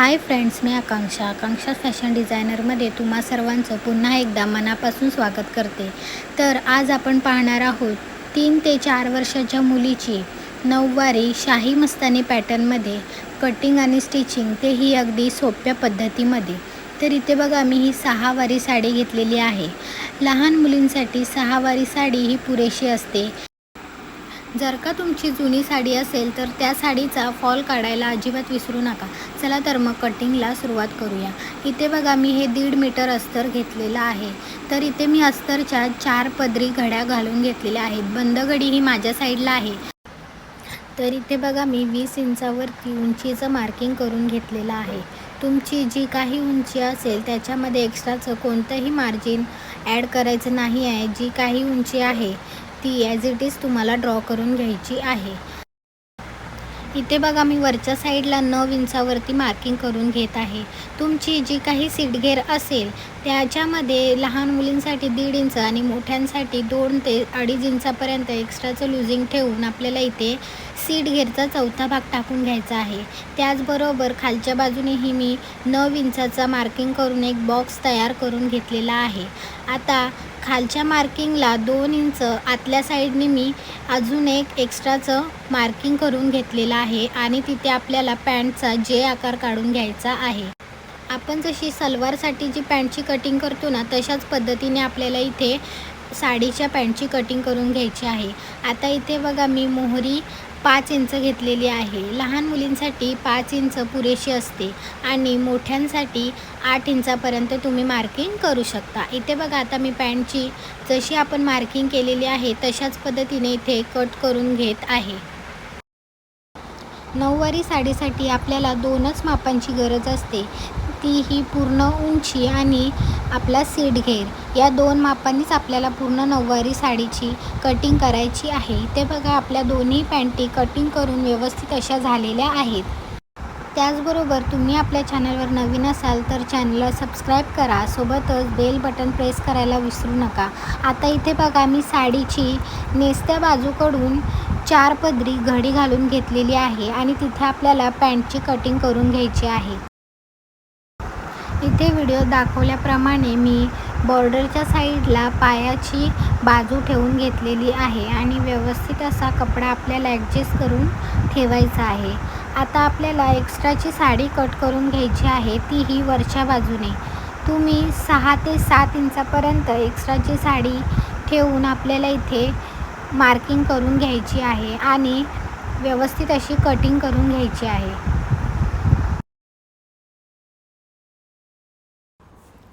Hi friends मी आकांक्षा. आकांक्षा fashion डिझायनरमध्ये तुम्हा सर्वांचं पुन्हा एकदा मनापासून स्वागत करते. तर आज आपण पाहणार आहोत तीन ते चार वर्षाच्या मुलीची नऊवारी शाही मस्तानी पॅटर्नमध्ये कटिंग आणि स्टिचिंग तेही अगदी सोप्या पद्धतीमध्ये. तर इथे बघा मी ही सहावारी साडी घेतलेली आहे. लहान मुलींसाठी सहावारी साडी ही पुरेशी असते. जर का तुमची जुनी साडी असेल तर त्या साडीचा फॉल काढायला अजिबात विसरू नका. चला तर मग कटिंगला सुरुवात करूया. इथे बघा मी हे दीड मीटर अस्तर घेतलेलं आहे. तर इथे मी अस्तरच्या चार पदरी घड्या घालून घेतलेल्या आहेत. बंद घडी ही माझ्या साईडला आहे. तर इथे बघा मी वीस इंचावरती उंचीचं मार्किंग करून घेतलेलं आहे. तुमची जी काही उंची असेल त्याच्यामध्ये एक्स्ट्राचं कोणतंही मार्जिन ॲड करायचं नाही आहे. जी काही उंची आहे ती ॲज इट इज तुम्हाला ड्रॉ करून घ्यायची आहे. इथे बघा मी वरच्या साईडला नऊ इंचावरती मार्किंग करून घेत आहे. तुमची जी काही सीटघेर असेल त्याच्यामध्ये लहान मुलींसाठी दीड इंच आणि मोठ्यांसाठी दोन ते अडीच इंचापर्यंत एक्स्ट्राचं लुझिंग ठेवून आपल्याला इथे सीट घेरचा चौथा भाग टाकून घ्यायचा आहे. त्याचबरोबर खालच्या बाजूनेही मी नऊ इंचाचा मार्किंग करून एक बॉक्स तयार करून घेतलेला आहे. आता खालच्या मार्किंगला दोन इंच आतल्या साईडने मी अजून एक एक्स्ट्राचं मार्किंग करून घेतलेलं आहे आणि तिथे आपल्याला पॅन्टचा जे आकार काढून घ्यायचा आहे. आपण जशी सलवारसाठी जी पॅन्टची कटिंग करतो ना तशाच पद्धतीने आपल्याला इथे साडीच्या पॅन्टची कटिंग करून घ्यायची आहे. आता इथे बघा मी मोहरी पाच इंच घेतलेली आहे. लहान मुलींसाठी पाच इंच पुरेशी असते आणि मोठ्यांसाठी आठ इंचापर्यंत तुम्ही मार्किंग करू शकता. इथे बघा आता मी पॅन्टची जशी आपण मार्किंग केलेली आहे तशाच पद्धतीने इथे कट करून घेत आहे. नऊवारी साडीसाठी आपल्याला दोनच मापांची गरज असते. ती ही पूर्ण उंची आणि आपला सीट घेर या दोन मापांनीच आपल्याला पूर्ण नऊवारी साडीची कटिंग करायची आहे. ते बघा आपल्या दोन्ही पॅन्टी कटिंग करून व्यवस्थित अशा झालेल्या आहेत. त्याचबरोबर तुम्ही आपल्या चॅनलवर नवीन असाल तर चॅनलला सबस्क्राईब करा. सोबतच बेल बटन प्रेस करायला विसरू नका. आता इथे बघा मी साडीची नेसत्या बाजूकडून चार पदरी घडी घालून घेतलेली आहे आणि तिथे आपल्याला पॅन्टची कटिंग करून घ्यायची आहे. इथे व्हिडिओ दाखवल्याप्रमाणे मी बॉर्डरच्या साईडला पायाची बाजू ठेवून घेतलेली आहे आणि व्यवस्थित असा कपडा आपल्याला ॲडजस्ट करून ठेवायचा आहे. आता आपल्याला एक्स्ट्राची साडी कट करून घ्यायची आहे तीही वरच्या बाजूने. तुम्ही सहा ते सात इंचापर्यंत एक्स्ट्राची साडी ठेवून आपल्याला इथे मार्किंग करून घ्यायची आहे आणि व्यवस्थित अशी कटिंग करून घ्यायची आहे.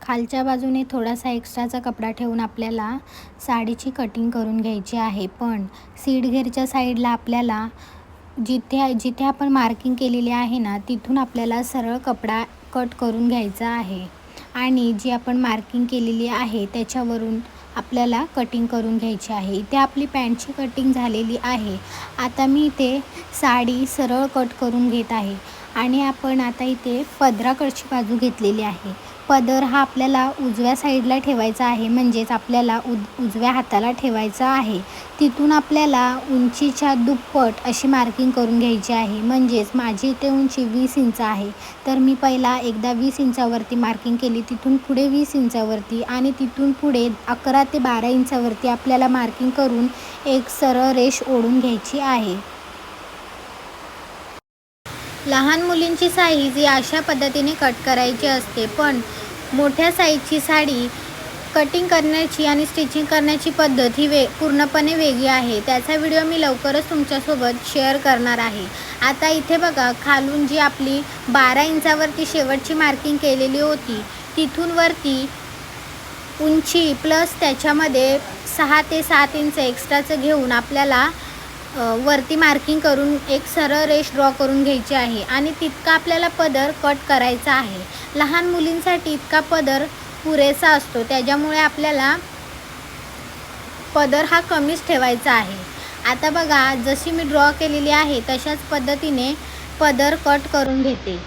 खालच्या बाजूने थोडासा एक्स्ट्राचा कपडा ठेवून आपल्याला साडीची कटिंग करून घ्यायची आहे. पण सीडघेरच्या साईडला आपल्याला जिथे जिथे आपण मार्किंग केलेली आहे ना तिथून आपल्याला सरळ कपडा कट करून घ्यायचा आहे. आणि जी आपण मार्किंग केलेली आहे त्याच्यावरून आपल्याला कटिंग करून घ्यायची आहे. इथे आपली पॅन्टची कटिंग झालेली आहे. आता मी इथे साडी सरळ कट करून घेत आहे. आणि आपण आता इथे पदराकडची बाजू घेतलेली आहे. पदर हा आपल्याला उजव्या साईडला ठेवायचा आहे म्हणजेच आपल्याला उद उजव्या हाताला ठेवायचा आहे. तिथून आपल्याला उंचीच्या दुप्पट अशी मार्किंग करून घ्यायची आहे म्हणजेच माझी इथे उंची वीस इंच आहे. तर मी पहिला एकदा वीस इंचावरती मार्किंग केली तिथून पुढे वीस इंचावरती आणि तिथून पुढे अकरा ते बारा इंचावरती आपल्याला मार्किंग करून एक सरळ रेष ओढून घ्यायची आहे. लहान मुलींची साईज ही अशा पद्धतीने कट करायची असते पण मोठ्या साईजची साडी कटिंग करण्याची आणि स्टिचिंग करण्याची पद्धत ही वे पूर्णपणे वेगळी आहे. त्याचा व्हिडिओ मी लवकरच तुमच्यासोबत शेअर करणार आहे. आता इथे बघा खालून जी आपली बारा इंचावरती शेवटची मार्किंग केलेली होती तिथून वरती उंची प्लस त्याच्यामध्ये सहा ते सात इंच एक्स्ट्राचं घेऊन आपल्याला वरती मार्किंग करून एक सरळ रेष ड्रॉ करून घ्यायची आहे. आणि तितका आपल्याला पदर कट करायचा आहे. लहान मुलींसाठी इतका पदर पुरेसा असतो. त्याच्यामुळे आपल्याला पदर हा कमीच ठेवायचा आहे. आता बघा जशी मी ड्रॉ केलेली आहे तशाच पद्धतीने पदर कट करून घेते.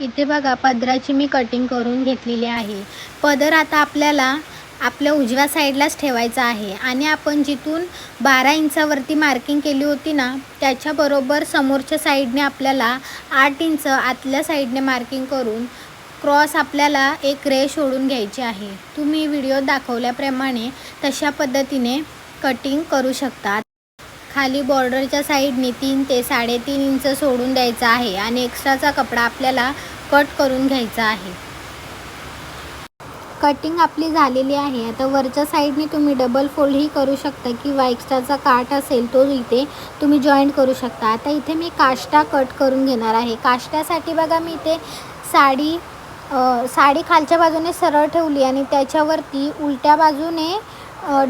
इथे बघा पदराची मी कटिंग करून घेतलेली आहे. पदर आता आपल्याला आपल्या उजव्या साईडलाच ठेवायचा आहे. आणि आपण जिथून बारा इंचावरती मार्किंग केली होती ना त्याच्याबरोबर समोरच्या साईडने आपल्याला आठ इंच आतल्या साईडने मार्किंग करून क्रॉस आपल्याला एक रे सोडून घ्यायची आहे. तुम्ही व्हिडिओ दाखवल्याप्रमाणे तशा पद्धतीने कटिंग करू शकता. खाली बॉर्डरच्या साईडने तीन ते साडेतीन इंच सोडून द्यायचा आहे आणि एक्स्ट्राचा कपडा आपल्याला कट करून घ्यायचा आहे. कटिंग आपली झालेली आहे. आता वरच्या साईडने तुम्ही डबल फोल्डही करू शकता किंवा एक्स्ट्राचा काठ असेल तो इथे तुम्ही जॉईंट करू शकता. आता इथे मी काष्टा कट करून घेणार आहे. काष्ट्यासाठी बघा मी इथे साडी साडी खालच्या बाजूने सरळ ठेवली आणि त्याच्यावरती उलट्या बाजूने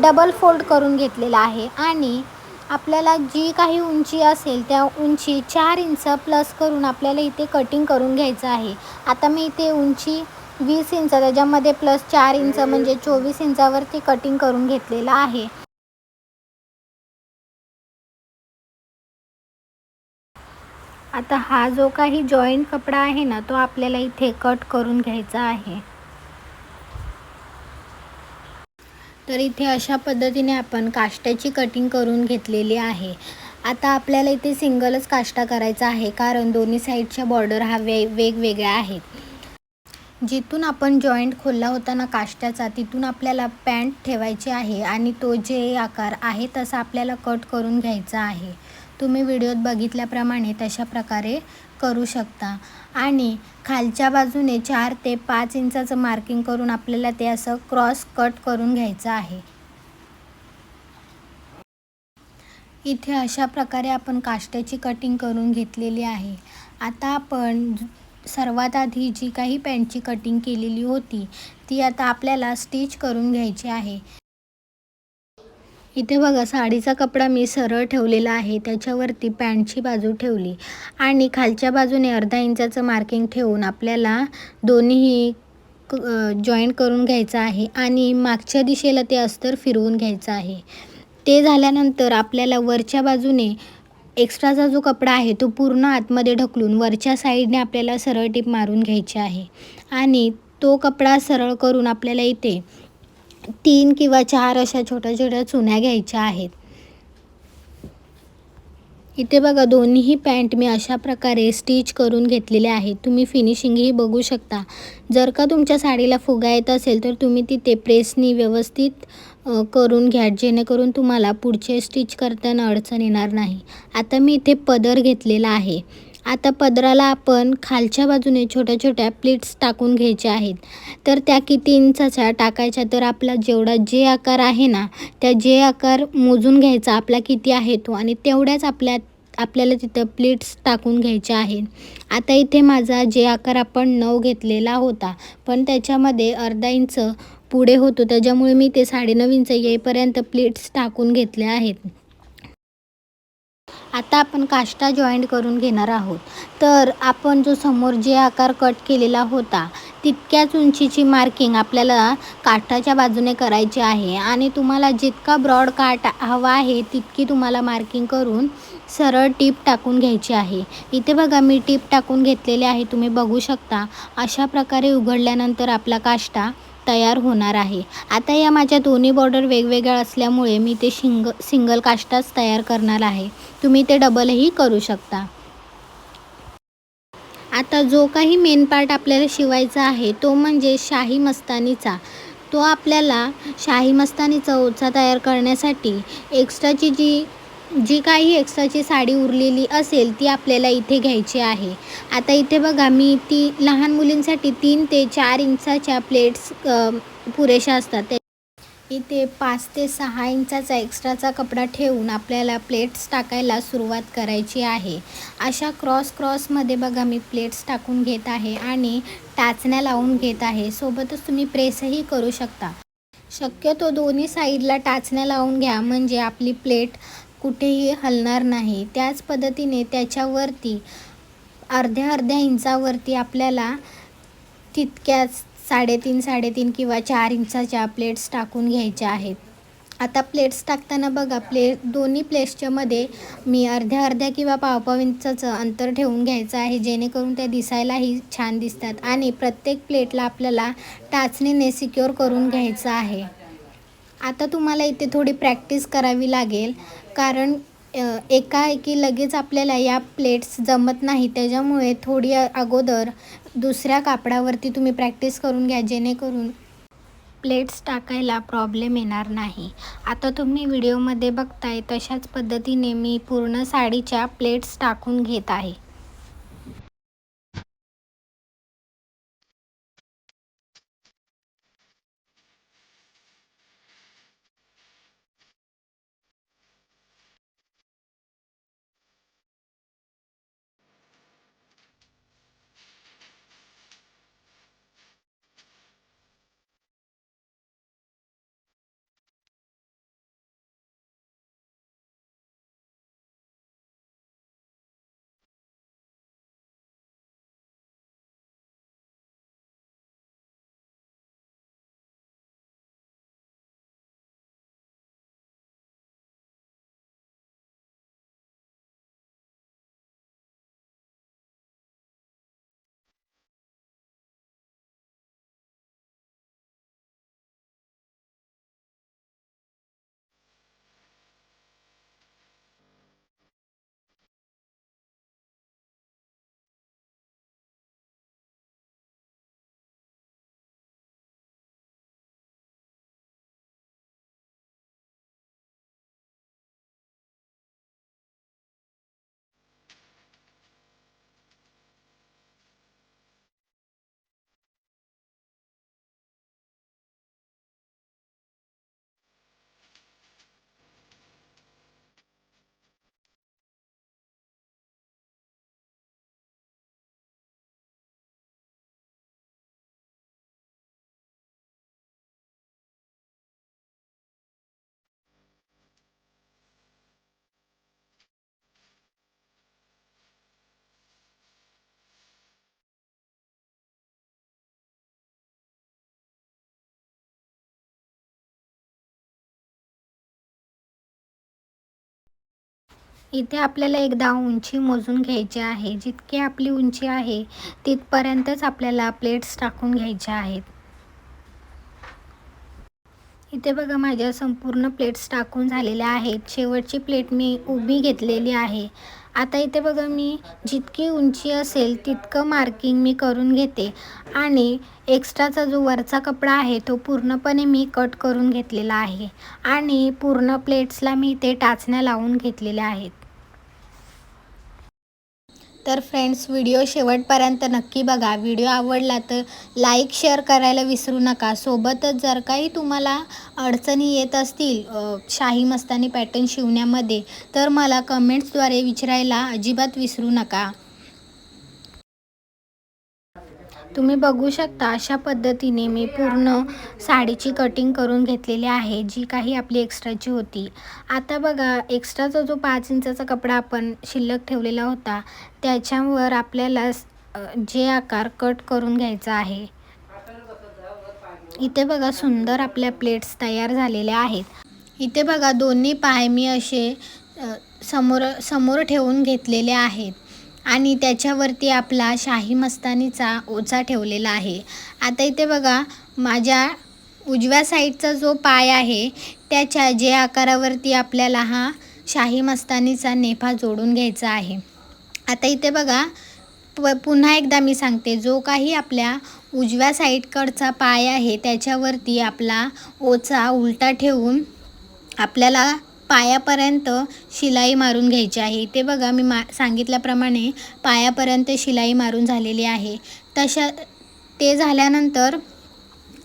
डबल फोल्ड करून घेतलेला आहे. आणि आपल्याला जी काही उंची असेल त्या उंची चार इंच प्लस करून आपल्याला इथे कटिंग करून घ्यायचं आहे. आता मी इथे उंची वीस इंच त्याच्यामध्ये प्लस चार इंच म्हणजे चोवीस इंचावरती कटिंग करून घेतलेलं आहे. आता हा जो काही जॉईंट कपडा आहे ना तो आपल्याला इथे कट करून घ्यायचा आहे. तर इथे अशा पद्धतीने आपण काष्ट्याची कटिंग करून घेतलेली आहे. आता आपल्याला इथे सिंगलच काष्टा करायचा आहे कारण दोन्ही साईडच्या बॉर्डर हा वे वेगवेगळ्या आहेत. जिथून आपण जॉईंट खोलला होता ना काष्ट्याचा तिथून आपल्याला पॅन्ट ठेवायची आहे आणि तो जे आकार आहे तसा आपल्याला कट करून घ्यायचा आहे. तुम्ही व्हिडिओत बघितल्याप्रमाणे तशा प्रकारे करू शकता. आणि खालच्या बाजूने चार ते पाच इंचाचं मार्किंग करून आपल्याला ते असं क्रॉस कट करून घ्यायचं आहे. इथे अशा प्रकारे आपण काष्ट्याची कटिंग करून घेतलेली आहे. आता आपण सर्वात आधी जी काही पॅन्टची कटिंग केलेली होती ती आता आपल्याला स्टिच करून घ्यायची आहे. इथे बघा साडीचा कपडा मी सरळ ठेवलेला आहे. त्याच्यावरती पॅन्टची बाजू ठेवली. आणि खालच्या बाजूने अर्धा इंचाचं मार्किंग ठेवून आपल्याला दोन्हीही जॉईंट करून घ्यायचं आहे. आणि मागच्या दिशेला ते अस्तर फिरवून घ्यायचं आहे. ते झाल्यानंतर आपल्याला वरच्या बाजूने एक्स्ट्राचा जो कपडा आहे तो पूर्ण आतमध्ये ढकलून वरच्या साईडने आपल्याला सरळ टीप मारून घ्यायची आहे. आणि तो कपडा सरळ करून आपल्याला इथे तीन किंवा चार अशा छोट्या छोट्या चुन्या घ्यायच्या आहेत. इथे बघा दोन्हीही पॅन्ट मी अशा प्रकारे स्टिच करून घेतलेले आहेत. तुम्ही फिनिशिंगही बघू शकता. जर का तुमच्या साडीला फुगा येत असेल तर तुम्ही तिथे प्रेसनी व्यवस्थित करून घ्या. जेणेकरून तुम्हाला पुढचे स्टिच करताना अडचण येणार नाही. आता मी इथे पदर घेतलेला आहे. आता पदराला आपण खालच्या बाजूने छोट्या छोट्या प्लेट्स टाकून घ्यायच्या आहेत. तर त्या किती इंचाच्या टाकायच्या? तर आपला जेवढा जे आकार आहे ना त्या जे आकार मोजून घ्यायचा आपला किती आहे तो आणि तेवढ्याच आपल्या आपल्याला तिथं प्लेट्स टाकून घ्यायच्या आहेत. आता इथे माझा जे आकार आपण नऊ घेतलेला होता पण त्याच्यामध्ये अर्धा इंच पुढे होतो. त्याच्यामुळे मी ते साडेनऊ इंच येईपर्यंत प्लेट्स टाकून घेतले आहेत. आता आपण काष्टा जॉईंट करून घेणार आहोत. तर आपण जो समोर जे आकार कट केलेला होता तितक्याच उंचीची मार्किंग आपल्याला काठाच्या बाजूने करायची आहे. आणि तुम्हाला जितका ब्रॉड काट हवा आहे तितकी तुम्हाला मार्किंग करून सरळ टीप टाकून घ्यायची आहे. इथे बघा मी टीप टाकून घेतलेले आहे तुम्ही बघू शकता. अशा प्रकारे उघडल्यानंतर आपला काष्टा तयार होणार आहे. आता या माझ्या दोन्ही बॉर्डर वेगवेगळ्या असल्यामुळे मी ते शिंग सिंगल काष्टाच तयार करणार आहे. तुम्ही ते डबलही करू शकता. आता जो काही मेन पार्ट आपल्याला शिवायचा आहे तो म्हणजे शाही मस्तानीचा. तो आपल्याला शाही मस्तानीचा ओचा तयार करण्यासाठी एक्स्ट्राची जी जी काही एक्स्ट्राची साडी उरलेली असेल ती आपल्याला इथे घ्यायची आहे. आता इथे बघा मी ती लहान मुलींसाठी तीन ते चार इंचाच्या प्लेट्स पुरेशा असतात. इथे पाच ते सहा इंचाचा एक्स्ट्राचा कपडा ठेवून आपल्याला प्लेट्स टाकायला सुरुवात करायची आहे. अशा क्रॉस क्रॉसमध्ये बघा मी प्लेट्स टाकून घेत आहे आणि टाचण्या लावून घेत आहे. सोबतच तुम्ही प्रेसही करू शकता. शक्यतो दोन्ही साईडला टाचण्या लावून घ्या. म्हणजे आपली प्लेट कुठेही हलणार नाही. त्याच पद्धतीने त्याच्यावरती अर्ध्या अर्ध्या इंचावरती आपल्याला तितक्याच साडेतीन साडेतीन किंवा चार इंचाच्या प्लेट्स टाकून घ्यायच्या आहेत. आता प्लेट्स टाकताना बघा प्ले दोन्ही प्लेट्सच्या मध्ये मी अर्ध्या अर्ध्या किंवा पावपाव इंचाचं अंतर ठेवून घ्यायचं आहे जेणेकरून त्या दिसायलाही छान दिसतात आणि प्रत्येक प्लेटला आपल्याला टाचणीने सिक्युअर करून घ्यायचं आहे. आता तुम्हाला इथे थोडी प्रॅक्टिस करावी लागेल. कारण एकाएकी लगेच आपल्याला या प्लेट्स जमत नाही. त्याच्यामुळे थोडी अगोदर दुसऱ्या कापडावरती तुम्ही प्रॅक्टिस करून घ्या. जेणेकरून प्लेट्स टाकायला प्रॉब्लेम येणार नाही. आता तुम्ही व्हिडिओमध्ये बघताय तशाच पद्धतीने मी पूर्ण साडीच्या प्लेट्स टाकून घेत आहे. इथे आपल्याला एकदा उंची मोजून घ्यायची आहे. जितकी आपली उंची आहे तिथपर्यंतच आपल्याला प्लेट्स टाकून घ्यायच्या आहेत. इथे बघा माझ्या संपूर्ण प्लेट्स टाकून झालेल्या आहेत. शेवटची प्लेट मी उभी घेतलेली आहे. आता इथे बघा मी जितकी उंची असेल तितकं मार्किंग मी करून घेते. आणि एक्स्ट्राचा जो वरचा कपडा आहे तो पूर्णपणे मी कट करून घेतलेला आहे. आणि पूर्ण प्लेट्सला मी ते टाचण्या लावून घेतलेल्या आहेत. तर फ्रेंड्स व्हिडिओ शेवटपर्यंत नक्की बघा. व्हिडिओ आवडला तर लाईक शेअर करायला विसरू नका. सोबतच जर काही तुम्हाला अडचणी येत असतील शाही मस्तानी पॅटर्न शिवण्यामध्ये तर मला कमेंट्सद्वारे विचारायला अजिबात विसरू नका. तुम्ही बघू शकता अशा पद्धतीने मी पूर्ण साडीची कटिंग करून घेतलेली आहे जी काही आपली एक्स्ट्राची होती. आता बघा एक्स्ट्राचा जो पाच इंचाचा कपडा आपण शिल्लक ठेवलेला होता त्याच्यावर आपल्याला जे आकार कट करून घ्यायचा आहे. इथे बघा सुंदर आपल्या प्लेट्स तयार झालेल्या आहेत. इथे बघा दोन्ही पाय मी असे समोर समोर ठेवून घेतलेले आहेत. आणि त्याच्यावरती आपला शाही मस्तानीचा ओचा ठेवलेला आहे. आता इथे बघा माझ्या उजव्या साईडचा जो पाय आहे त्याच्या जे आकारावरती आपल्याला हा शाही मस्तानीचा नेफा जोडून घ्यायचा आहे. आता इथे बघा प पुन्हा एकदा मी सांगते जो काही आपल्या उजव्या साईडकडचा पाय आहे त्याच्यावरती आपला ओचा उलटा ठेवून आपल्याला पायापर्यंत शिलाई मारून घ्यायची आहे. इथे बघा मी मा सांगितल्याप्रमाणे पायापर्यंत शिलाई मारून झालेली आहे. तशा ते झाल्यानंतर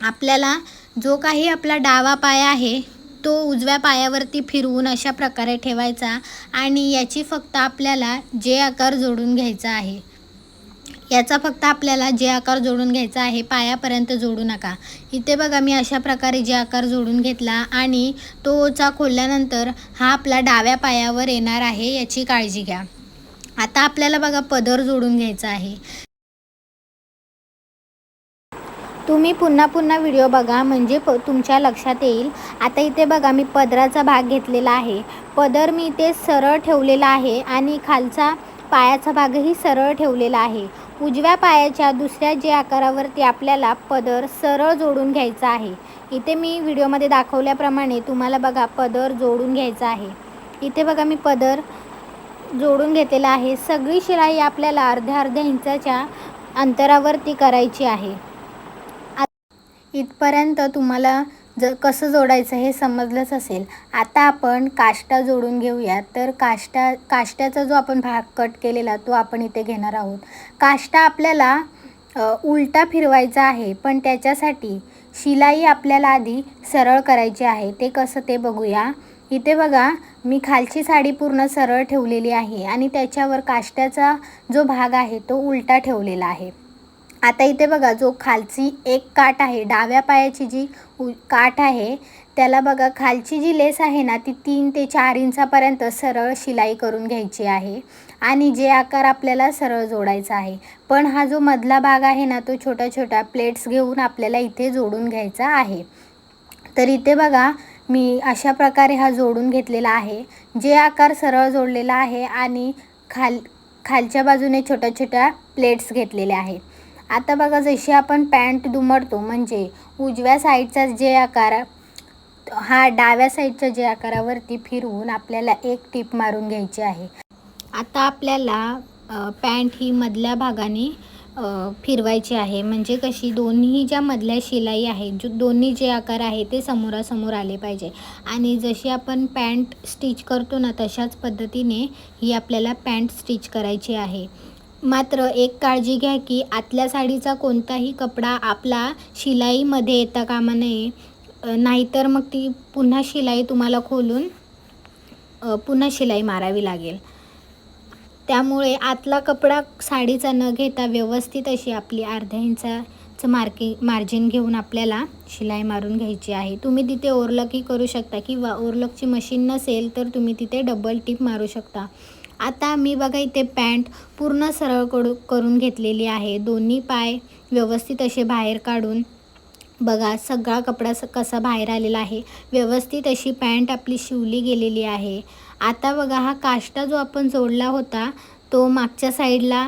आपल्याला जो काही आपला डावा पाय आहे तो उजव्या पायावरती फिरवून अशा प्रकारे ठेवायचा आणि याची फक्त आपल्याला जे आकार जोडून घ्यायचा आहे. याचा फक्त आपल्याला जे आकार जोडून घ्यायचा आहे पायापर्यंत जोडू नका. इथे बघा मी अशा प्रकारे जे आकार जोडून घेतला आणि तो ओचा खोलल्यानंतर हा आपला डाव्या पायावर येणार आहे याची काळजी घ्या. आता आपल्याला बघा पदर जोडून घ्यायचा आहे. तुम्ही पुन्हा पुन्हा व्हिडिओ बघा म्हणजे प तुमच्या लक्षात येईल. आता इथे बघा मी पदराचा भाग घेतलेला आहे. पदर मी इथे सरळ ठेवलेला आहे आणि खालचा पायाचा भागही सरळ ठेवलेला आहे. उजव्या पायाच्या दुसऱ्या जे आकारावरती आपल्याला पदर सरळ जोडून घ्यायचा आहे. इथे मी व्हिडिओमध्ये दाखवल्याप्रमाणे तुम्हाला बघा पदर जोडून घ्यायचा आहे. इथे बघा मी पदर जोडून घेतलेला आहे. सगळी शिलाई आपल्याला अर्ध्या अर्ध्या इंचाच्या अंतरावरती करायची आहे. इथपर्यंत तुम्हाला ज कसं जोडायचं हे समजलंच असेल. आता आपण काष्टा जोडून घेऊया. तर काष्टा काष्ट्याचा जो आपण भाग कट केलेला तो आपण इथे घेणार आहोत. काष्टा आपल्याला उलटा फिरवायचा आहे पण त्याच्यासाठी शिलाई आपल्याला आधी सरळ करायची आहे. ते कसं ते बघूया. इथे बघा मी खालची साडी पूर्ण सरळ ठेवलेली आहे आणि त्याच्यावर काष्ट्याचा जो भाग आहे तो उलटा ठेवलेला आहे. आता इथे बघा जो खालची एक काठ आहे डाव्या पायाची जी उ काठ आहे त्याला बघा खालची जी लेस आहे ना ती तीन ते चार इंचापर्यंत सरळ शिलाई करून घ्यायची आहे आणि जे आकार आपल्याला सरळ जोडायचा आहे. पण हा जो मधला भाग आहे ना तो छोट्या छोट्या प्लेट्स घेऊन आपल्याला इथे जोडून घ्यायचा आहे. तर इथे बघा मी अशा प्रकारे हा जोडून घेतलेला आहे. जे आकार सरळ जोडलेला आहे आणि खाल खालच्या बाजूने छोट्या छोट्या प्लेट्स घेतलेल्या आहेत. आता बघा जशी आपण पॅन्ट दुमडतो म्हणजे उजव्या साईडचा जे आकार हा डाव्या साईडच्या जे आकारावरती फिरवून आपल्याला एक टीप मारून घ्यायची आहे. आता आपल्याला पॅन्ट ही मधल्या भागाने फिरवायची आहे. म्हणजे कशी दोन्ही ज्या मधल्या शिलाई आहे जो दोन्ही जे आकार आहे ते समोरासमोर आले पाहिजे. आणि जशी आपण पॅन्ट स्टिच करतो ना तशाच पद्धतीने ही आपल्याला पॅन्ट स्टिच करायची आहे. मात्र एक काळजी घ्या की आतल्या साडीचा कोणताही कपडा आपला शिलाईमध्ये येता कामा नये. नाहीतर मग ती पुन्हा शिलाई तुम्हाला खोलून पुन्हा शिलाई मारावी लागेल. त्यामुळे आतला कपडा साडीचा न घेता व्यवस्थित अशी आपली अर्ध्या इंचाचं मार्की मार्जिन घेऊन आपल्याला शिलाई मारून घ्यायची आहे. तुम्ही तिथे ओरलकही करू शकता किंवा ओरलकची मशीन नसेल तर तुम्ही तिथे डबल टिप मारू शकता. आता मी बघा इथे पॅन्ट पूर्ण सरळ कडू करून घेतलेली आहे. दोन्ही पाय व्यवस्थित असे बाहेर काढून बघा सगळा कपडा स कसा बाहेर आलेला आहे. व्यवस्थित अशी पॅन्ट आपली शिवली गेलेली आहे. आता बघा हा काष्टा जो आपण जोडला होता तो मागच्या साईडला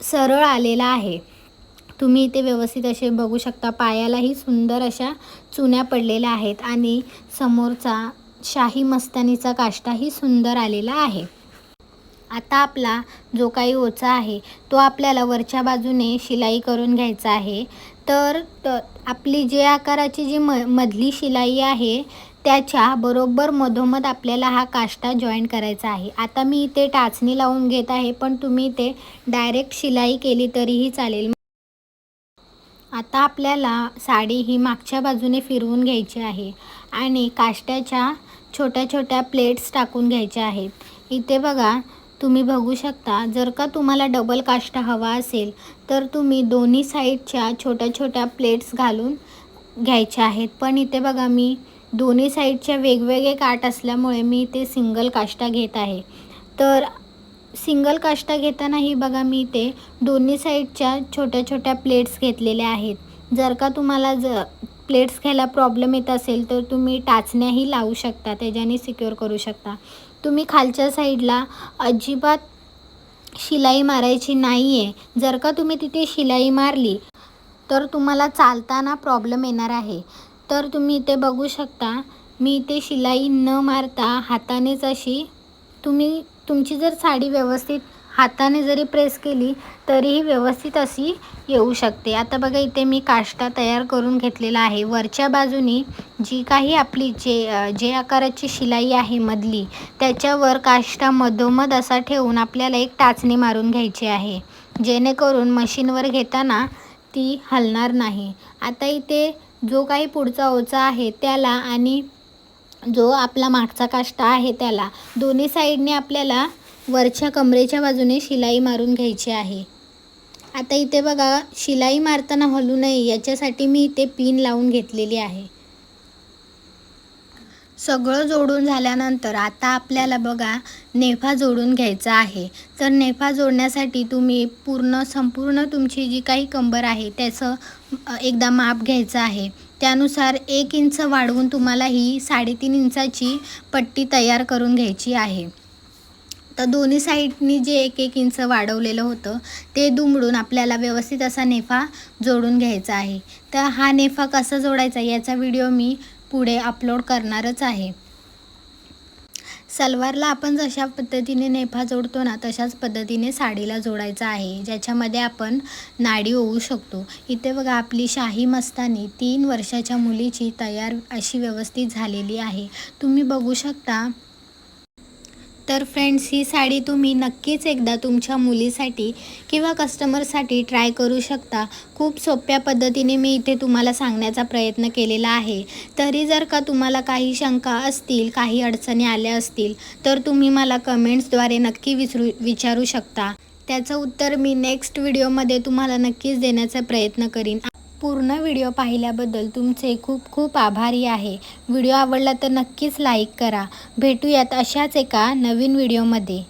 सरळ आलेला आहे. तुम्ही इथे व्यवस्थित असे बघू शकता पायालाही सुंदर अशा चुन्या पडलेल्या आहेत आणि समोरचा शाही मस्तानीचा काष्टाही सुंदर आलेला आहे. आता आपला जो काही ओचा आहे तो आपल्याला वरच्या बाजूने शिलाई करून घ्यायचा आहे. तर त आपली जे आकाराची जी म मधली शिलाई आहे त्याच्या बरोबर मधोमध आपल्याला हा काष्टा जॉईन करायचा आहे. आता मी इथे टाचणी लावून घेत आहे पण तुम्ही इथे डायरेक्ट शिलाई केली तरीही चालेल. आता आपल्याला साडी ही मागच्या बाजूने फिरवून घ्यायची आहे आणि काष्ट्याच्या छोट्या छोट्या प्लेट्स टाकून घ्यायच्या आहेत. इथे बघा तुम्ही बघू शकता जर का तुम्हाला डबल काष्टा हवा असेल तर तुम्ही दोन्ही साईडच्या छोट्या छोट्या प्लेट्स घालून घ्यायच्या आहेत. पण इथे बघा मी दोन्ही साईडच्या वेगवेगळे काठ असल्यामुळे मी इथे सिंगल काष्टा घेत आहे. तर सिंगल काष्टा घेतानाही बघा मी इथे दोन्ही साईडच्या छोट्या छोट्या प्लेट्स घेतलेल्या आहेत. जर का तुम्हाला ज प्लेट्स घ्यायला प्रॉब्लेम येत असेल तर तुम्ही टाचण्याही लावू शकता त्याच्याने सिक्युअर करू शकता. तुम्ही खालच्या साईडला अजिबात शिलाई मारायची नाही आहे जर का तुम्ही तिथे शिलाई मारली तर तुम्हाला चालताना प्रॉब्लेम येणार आहे. तर तुम्ही इथे बघू शकता मी इथे शिलाई न मारता हातानेच अशी तुम्ही तुमची जर साडी व्यवस्थित हाताने जरी प्रेस केली तरीही व्यवस्थित अशी येऊ शकते. आता बघा इथे मी काष्टा तयार करून घेतलेला आहे. वरच्या बाजूनी जी काही आपली जे जे आकाराची शिलाई आहे मधली त्याच्यावर काष्टा मधोमध असा ठेवून आपल्याला एक टाचणी मारून घ्यायची आहे. जेणेकरून मशीनवर घेताना ती हलणार नाही. आता इथे जो काही पुढचा ओचा आहे त्याला आणि जो आपला मागचा काष्टा आहे त्याला दोन्ही साईडने आपल्याला वरच्या कमरेच्या बाजूने शिलाई मारून घ्यायची आहे. आता इथे बघा शिलाई मारताना हलू नये याच्यासाठी मी इथे पिन लावून घेतलेली आहे. सगळं जोडून झाल्यानंतर आता आपल्याला बघा नेफा जोडून घ्यायचा आहे. तर नेफा जोडण्यासाठी तुम्ही पूर्ण संपूर्ण तुमची जी काही कंबर आहे त्याचं एकदा माप घ्यायचं आहे. त्यानुसार एक इंच वाढवून तुम्हाला ही साडेतीन इंचाची पट्टी तयार करून घ्यायची आहे. तर दोन्ही साईडनी जे एक एक इंच वाढवलेलं होतं ते दुमडून आपल्याला व्यवस्थित असा नेफा जोडून घ्यायचा आहे. तर हा नेफा कसा जोडायचा याचा व्हिडिओ मी पुढे अपलोड करणारच आहे. सलवारला आपण जशा पद्धतीने नेफा जोडतो ना तशाच पद्धतीने साडीला जोडायचा आहे ज्याच्यामध्ये आपण नाडी होऊ शकतो. इथे बघा आपली शाही मस्तानी तीन वर्षाच्या मुलीची तयार अशी व्यवस्थित झालेली आहे. तुम्ही बघू शकता तर फ्रेंड्स ही साडी तुम्ही नक्कीच एकदा तुमच्या मुलीसाठी किंवा कस्टमरसाठी ट्राय करू शकता. खूप सोप्या पद्धतीने मी इथे तुम्हाला सांगण्याचा प्रयत्न केलेला आहे. तरी जर का तुम्हाला काही शंका असतील काही अडचणी आल्या असतील तर तुम्ही मला कमेंट्सद्वारे नक्की विसरू विचारू शकता. त्याचं उत्तर मी नेक्स्ट व्हिडिओमध्ये तुम्हाला नक्कीच देण्याचा प्रयत्न करीन. पूर्ण व्हिडिओ पाहिल्याबद्दल तुमचे खूप खूप आभारी आहे. व्हिडिओ आवडला तर नक्कीच लाईक करा. भेटूयात अशाच एका नवीन व्हिडिओमध्ये.